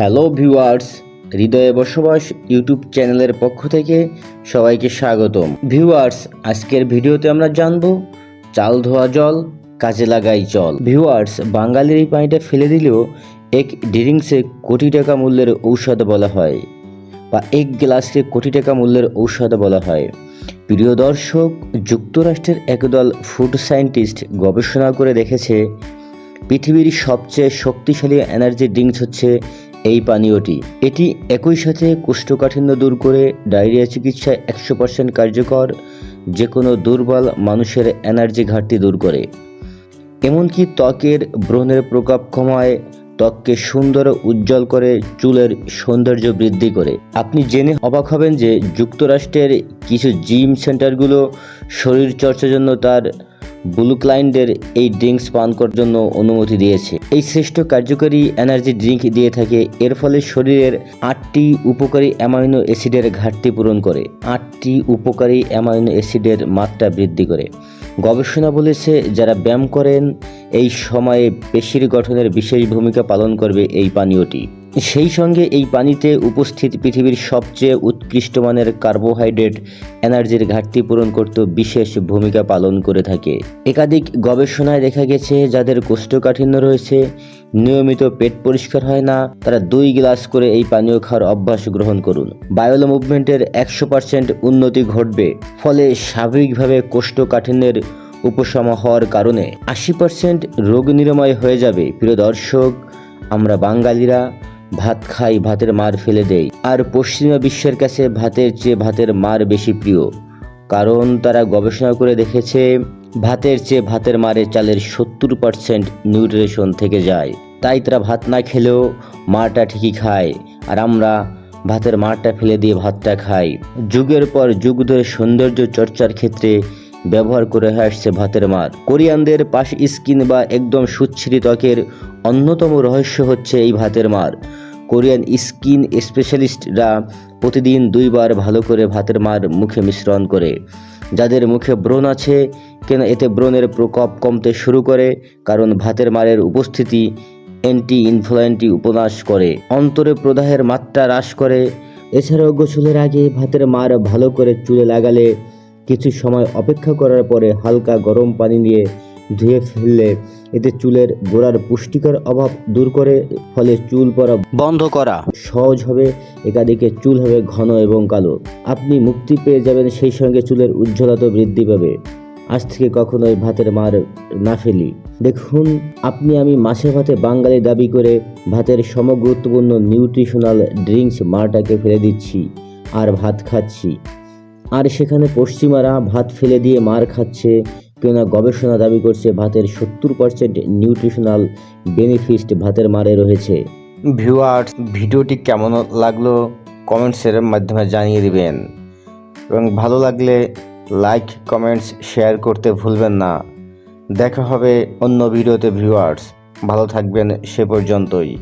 Hello viewers হৃদয়ে বসবাস YouTube চ্যানেলের পক্ষ থেকে সবাইকে স্বাগতম। ভিউয়ার্স আজকের ভিডিওতে আমরা জানব, চাল ধোয়া জল, কাজে লাগাই জল। ভিউয়ার্স বাঙালির এই পানিটা ফেলে দিলেও এক ড্রিঙ্কসে কোটি টাকা মূল্যের ঔষধ বলা হয় বা এক গ্লাসকে কোটি টাকা মূল্যের ঔষধ বলা হয়। প্রিয় দর্শক, যুক্তরাষ্ট্রের একদল ফুড সায়েন্টিস্ট গবেষণা করে দেখেছে, পৃথিবীর সবচেয়ে শক্তিশালী এনার্জি ড্রিঙ্কস হচ্ছে এই পানীয়টি। এটি একই সাথে কোষ্ঠকাঠিন্য দূর করে ডায়রিয়া চিকিৎসায় একশো পার্সেন্ট কার্যকর যে কোনো দুর্বল মানুষের এনার্জি ঘাটতি দূর করে। এমনকি ত্বকের ব্রণের প্রকোপ কমায়, ত্বককে সুন্দর উজ্জ্বল করে চুলের সৌন্দর্য বৃদ্ধি করে। আপনি জেনে অবাক হবেন যে যুক্তরাষ্ট্রের কিছু জিম সেন্টারগুলো শরীর চর্চার জন্য তার ব্লু ক্লায়েন্টদের এই ড্রিঙ্কস পান করার জন্য অনুমতি দিয়েছে। এই শ্রেষ্ঠ কার্যকরী এনার্জি ড্রিঙ্ক দিয়ে থাকে, এর ফলে শরীরের আটটি উপকারী অ্যামাইনো অ্যাসিডের ঘাটতি পূরণ করে। আটটি উপকারী অ্যামাইনো অ্যাসিডের মাত্রা বৃদ্ধি করে। গবেষণা বলেছে, যারা ব্যায়াম করেন, এই সময়ে পেশির গঠনের বিশেষ ভূমিকা পালন করবে এই পানীয়টি। সেই সঙ্গে এই পানিতে উপস্থিত পৃথিবীর সবচেয়ে উৎকৃষ্ট মানের কার্বোহাইড্রেট এনার্জির ঘাটতি পূরণ করতে বিশেষ ভূমিকা পালন করে থাকে। একাধিক গবেষণায় দেখা গেছে, যাদের কোষ্ঠকাঠিন্য রয়েছে, নিয়মিত পেট পরিষ্কার হয় না, তারা দুই গ্লাস করে এই পানীয় খাওয়ার অভ্যাস গ্রহণ করুন। বায়োলো মুভমেন্টের একশো পার্সেন্ট উন্নতি ঘটবে, ফলে স্বাভাবিকভাবে কোষ্ঠকাঠিন্যের উপশম হওয়ার কারণে। আশি পার্সেন্ট রোগ নিরাময় হয়ে যাবে। প্রিয় দর্শক, আমরা বাঙালিরা ভাত খাই, ভাতের মার ফেলে দেয় আর পশ্চিমা বিশ্বের কাছে ভাতের চেয়ে ভাতের মার বেশি প্রিয়। কারণ তারা গবেষণা করে দেখেছে, ভাতের চেয়ে ভাতের মারে চালের সত্তর পার্সেন্ট নিউট্রিশন থেকে যায়। তাই তারা ভাত না খেলেও মারটা ঠিকই খায়। আর আমরা ভাতের মারটা ফেলে দিয়ে ভাতটা খাই। যুগের পর যুগ ধরে সৌন্দর্য চর্চার ক্ষেত্রে ব্যবহার করে আসছে ভাতের মার। কোরিয়ানদের পাশ স্কিন বা একদম সুচ্ছিরি ত্বকের অন্যতম রহস্য হচ্ছে এই ভাতের মার। কোরিয়ান স্কিন স্পেশালিস্টরা প্রতিদিন দুইবার ভালো করে ভাতের মার মুখে মিশ্রণ করে। যাদের মুখে ব্রণ আছে, কেন এতে ব্রণের প্রকোপ কমতে শুরু করে, কারণ ভাতের মারের উপস্থিতি অ্যান্টি ইনফ্লুয়েন্টি উপনাশ করে। অন্তরে প্রদাহের মাত্রা হ্রাস করে। এছাড়াও গোসলের আগে ভাতের মার ভালো করে চুলে লাগালে কিছু সময় অপেক্ষা করার পরে হালকা গরম পানি নিয়ে ধুয়ে ফেললে এতে চুলের গোড়ার পুষ্টিকর অভাব দূর করে ফলে চুল পড়া বন্ধ করা। সহজ হবে একাদিকে চুল হবে ঘন এবং কালো। আপনি মুক্তি পেয়ে যাবেন সেই সঙ্গে চুলের উজ্জ্বলতা বৃদ্ধি পাবে। আজ থেকে কখনোই ভাতের মার না ফেলি। দেখুন আপনি আমি মাসে ভাতে বাঙালি দাবি করে ভাতের সমগুরুত্বপূর্ণ নিউট্রিশনাল ড্রিঙ্কস মারটাকে ফেলে দিচ্ছি আর ভাত খাচ্ছি। আর সেখানে পশ্চিমারা ভাত ফেলে দিয়ে মার খাচ্ছে কেননা গবেষণা দাবি করছে ভাতের সত্তর পার্সেন্ট নিউট্রিশনাল বেনিফিট ভাতের মারে রয়েছে। ভিউয়ার্স, ভিডিওটি কেমন লাগল কমেন্টসের মাধ্যমে জানিয়ে দিবেন। এবং ভালো লাগলে লাইক কমেন্টস শেয়ার করতে ভুলবেন না। দেখা হবে অন্য ভিডিওতে ভিউয়ার্স। ভালো থাকবেন সে পর্যন্তই।